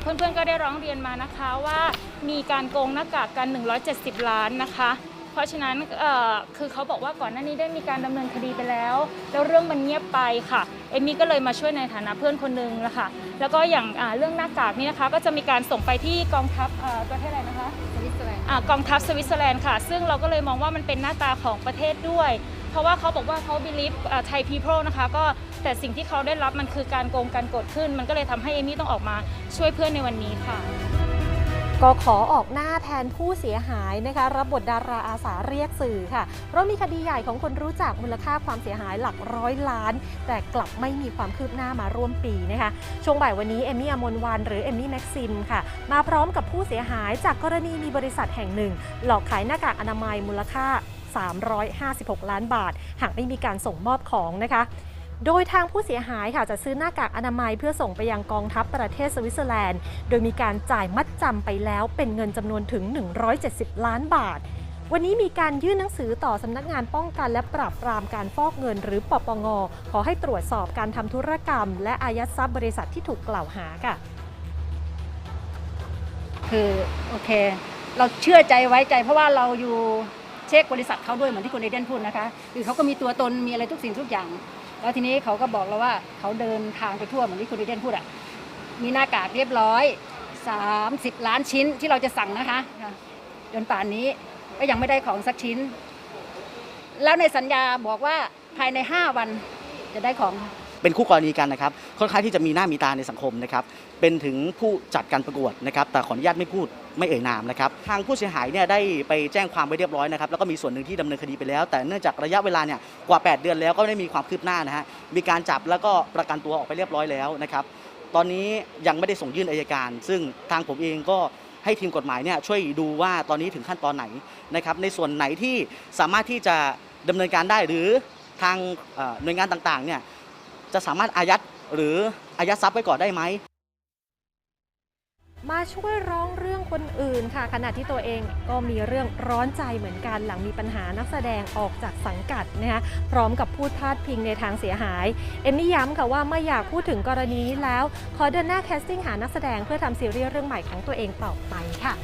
เพื่อนๆก็ได้ร้องเรียนมานะคะว่ามีการโกงหน้ากากกัน 170 ล้านนะคะ เพราะฉะนั้นเอ่อคือเขาบอกว่าก่อนหน้านี้ได้มีการดำเนินคดีไปแล้ว แล้วเรื่องมันเงียบไปค่ะเอมมี่ก็เลยมาช่วยในฐานะเพื่อนคนหนึงนะคะแล้วก็อย่างอ่าเรื่องหน้ากากนี่นะคะก็จะมีการส่งไปที่กองทัพเอ่อประเทศอะไรนะคะสวิตเซอร์แลนด์อ่ากองทัพสวิตเซอร์แลนด์ค่ะ ซึ่งเราก็เลยมองว่ามันเป็นหน้าตาของประเทศด้วย เพราะว่าเขาบอกว่าเขา believe ไทย people นะคะก็แต่สิ่งที่เขาได้รับมันคือการโกงการกดขึ้น มันก็เลยทำให้เอมี่ต้องออกมาช่วยเพื่อนในวันนี้ค่ะ ก็ขอออกหน้าแทนผู้เสียหายนะคะ รับบทดาราอาสาเรียกสื่อค่ะ เพราะมีคดีใหญ่ของคนรู้จักมูลค่าความเสียหายหลักร้อยล้าน แต่กลับไม่มีความคืบหน้ามาร่วมปีนะคะ ช่วงบ่ายวันนี้เอมี่อมนวันหรือเอมมี่แม็กซิมค่ะ มาพร้อมกับผู้เสียหายจากกรณีมีบริษัทแห่งหนึ่ง หลอกขายหน้ากากอนามัยมูลค่า 356 ล้านบาท หากไม่มีการส่งมอบของนะคะโดยทางผู้เสียหายค่ะจะซื้อหน้ากากอนามัยเพื่อส่งไปยังกองทัพประเทศสวิตเซอร์แลนด์ โดยมีการจ่ายมัดจำไปแล้วเป็นเงินจำนวนถึง 170 ล้านบาท วันนี้มีการยื่นหนังสือต่อสำนักงานป้องกันและปราบปรามการฟอกเงินหรือปปง ขอให้ตรวจสอบการทำธุรกรรม และอายัดทรัพย์บริษัทที่ถูกกล่าวหาค่ะ คือโอเค เราเชื่อใจไว้ใจเพราะว่าเราอยู่ เช็คบริษัทเขาด้วยเหมือนที่คุณเอเดนพูดนะคะคือเขาก็มีตัวตนมีอะไรทุกสิ่งทุกอย่าง แล้วทีนี้เขาก็บอกเราว่าเขาเดินทางไปทั่วเหมือนที่คุณเอเดนพูดอะมีหน้ากากเรียบร้อย 30 ล้านชิ้นที่เราจะสั่งนะคะจนป่านนี้ก็ยังไม่ได้ของสักชิ้น แล้วในสัญญาบอกว่าภายใน 5 วันจะได้ของ เป็นคู่กรณีกันนะครับค่อนข้างที่จะมีหน้ามีตาในสังคมนะครับเป็นถึงผู้จัดการประกวดนะครับแต่ขออนุญาตไม่พูดไม่เอ่ยนามนะครับทางผู้เสียหายเนี่ยได้ไปแจ้งความไว้เรียบร้อยนะครับแล้วก็มีส่วนหนึ่งที่ดำเนินคดีไปแล้ว แต่เนื่องจากระยะเวลาเนี่ยกว่า 8 เดือนแล้วก็ไม่ได้มีความคืบหน้านะฮะมีการจับแล้วก็ประกันตัวออกไปเรียบร้อยแล้วนะครับตอนนี้ยังไม่ได้ส่งยื่นอายการ ซึ่งทางผมเองก็ให้ทีมกฎหมายเนี่ยช่วยดูว่าตอนนี้ถึงขั้นตอนไหนนะครับในส่วนไหนที่สามารถที่จะดำเนินการได้หรือทางหน่วยงานต่างๆเนี่ย จะสามารถอายัดหรืออายัดทรัพย์ไว้ก่อนได้ไหมมาช่วยร้องเรื่องคนอื่นค่ะ ขณะที่ตัวเองก็มีเรื่องร้อนใจเหมือนกันหลังมีปัญหานักแสดงออกจากสังกัดนะคะพร้อมกับพูดพาดพิงในทางเสียหาย เอมมี่ย้ำค่ะว่าไม่อยากพูดถึงกรณีนี้แล้ว ขอเดินหน้าแคสติ้งหานักแสดงเพื่อทำซีรีส์เรื่องใหม่ของตัวเองต่อไปค่ะ